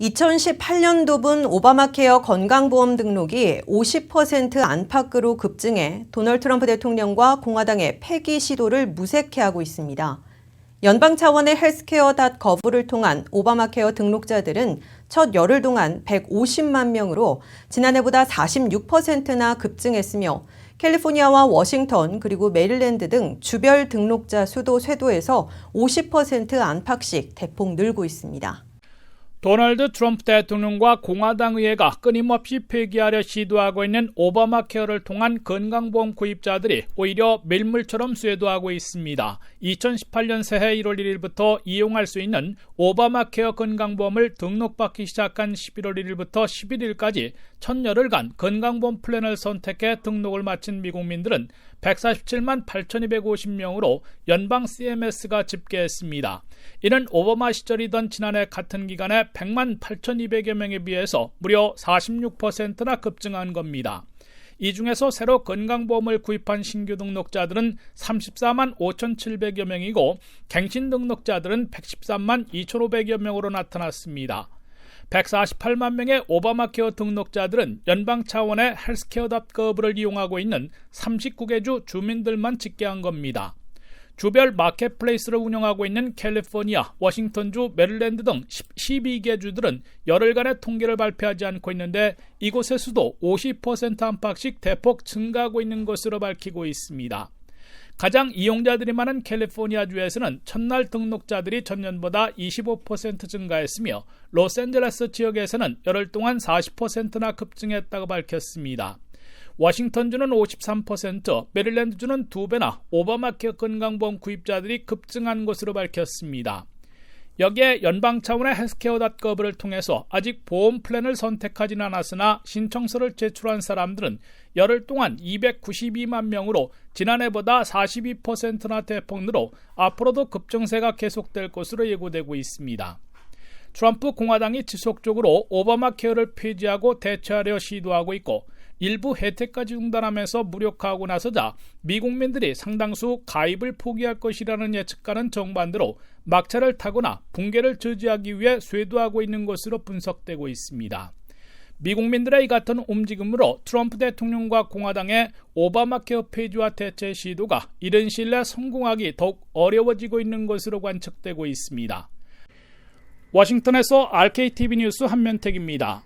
2018년도분 오바마 케어 건강보험 등록이 50% 안팎으로 급증해 도널드 트럼프 대통령과 공화당의 폐기 시도를 무색해하고 있습니다. 연방 차원의 헬스케어.gov를 통한 오바마 케어 등록자들은 첫 열흘 동안 150만 명으로 지난해보다 46%나 급증했으며 캘리포니아와 워싱턴 그리고 메릴랜드 등 주별 등록자 수도 쇄도에서 50% 안팎씩 대폭 늘고 있습니다. 도널드 트럼프 대통령과 공화당 의회가 끊임없이 폐기하려 시도하고 있는 오바마 케어를 통한 건강보험 구입자들이 오히려 밀물처럼 쇄도하고 있습니다. 2018년 새해 1월 1일부터 이용할 수 있는 오바마 케어 건강보험을 등록받기 시작한 11월 1일부터 11일까지 첫 열흘간 건강보험 플랜을 선택해 등록을 마친 미국민들은 147만 8,250명으로 연방 CMS가 집계했습니다. 이는 오바마 시절이던 지난해 같은 기간에 100만 8,200여 명에 비해서 무려 46%나 급증한 겁니다. 이 중에서 새로 건강보험을 구입한 신규 등록자들은 34만 5,700여 명이고 갱신 등록자들은 113만 2,500여 명으로 나타났습니다. 148만 명의 오바마 케어 등록자들은 연방 차원의 헬스케어.gov를 이용하고 있는 39개 주 주민들만 집계한 겁니다. 주별 마켓플레이스를 운영하고 있는 캘리포니아, 워싱턴주, 메릴랜드 등 12개 주들은 열흘간의 통계를 발표하지 않고 있는데 이곳의 수도 50% 안팎씩 대폭 증가하고 있는 것으로 밝히고 있습니다. 가장 이용자들이 많은 캘리포니아주에서는 첫날 등록자들이 전년보다 25% 증가했으며 로스앤젤레스 지역에서는 열흘 동안 40%나 급증했다고 밝혔습니다. 워싱턴주는 53%, 메릴랜드주는 2배나 오바마 케어 건강보험 구입자들이 급증한 것으로 밝혔습니다. 여기에 연방 차원의 헬스케어.gov를 통해서 아직 보험 플랜을 선택하진 않았으나 신청서를 제출한 사람들은 열흘 동안 292만 명으로 지난해보다 42%나 대폭 늘어 앞으로도 급증세가 계속될 것으로 예고되고 있습니다. 트럼프 공화당이 지속적으로 오바마 케어를 폐지하고 대체하려 시도하고 있고 일부 혜택까지 중단하면서 무력화하고 나서자 미국민들이 상당수 가입을 포기할 것이라는 예측과는 정반대로 막차를 타거나 붕괴를 저지하기 위해 쇄도하고 있는 것으로 분석되고 있습니다. 미국민들의 이 같은 움직임으로 트럼프 대통령과 공화당의 오바마 케어 폐지와 대체 시도가 이른 시일 내 성공하기 더욱 어려워지고 있는 것으로 관측되고 있습니다. 워싱턴에서 RKTV 뉴스 한면택입니다.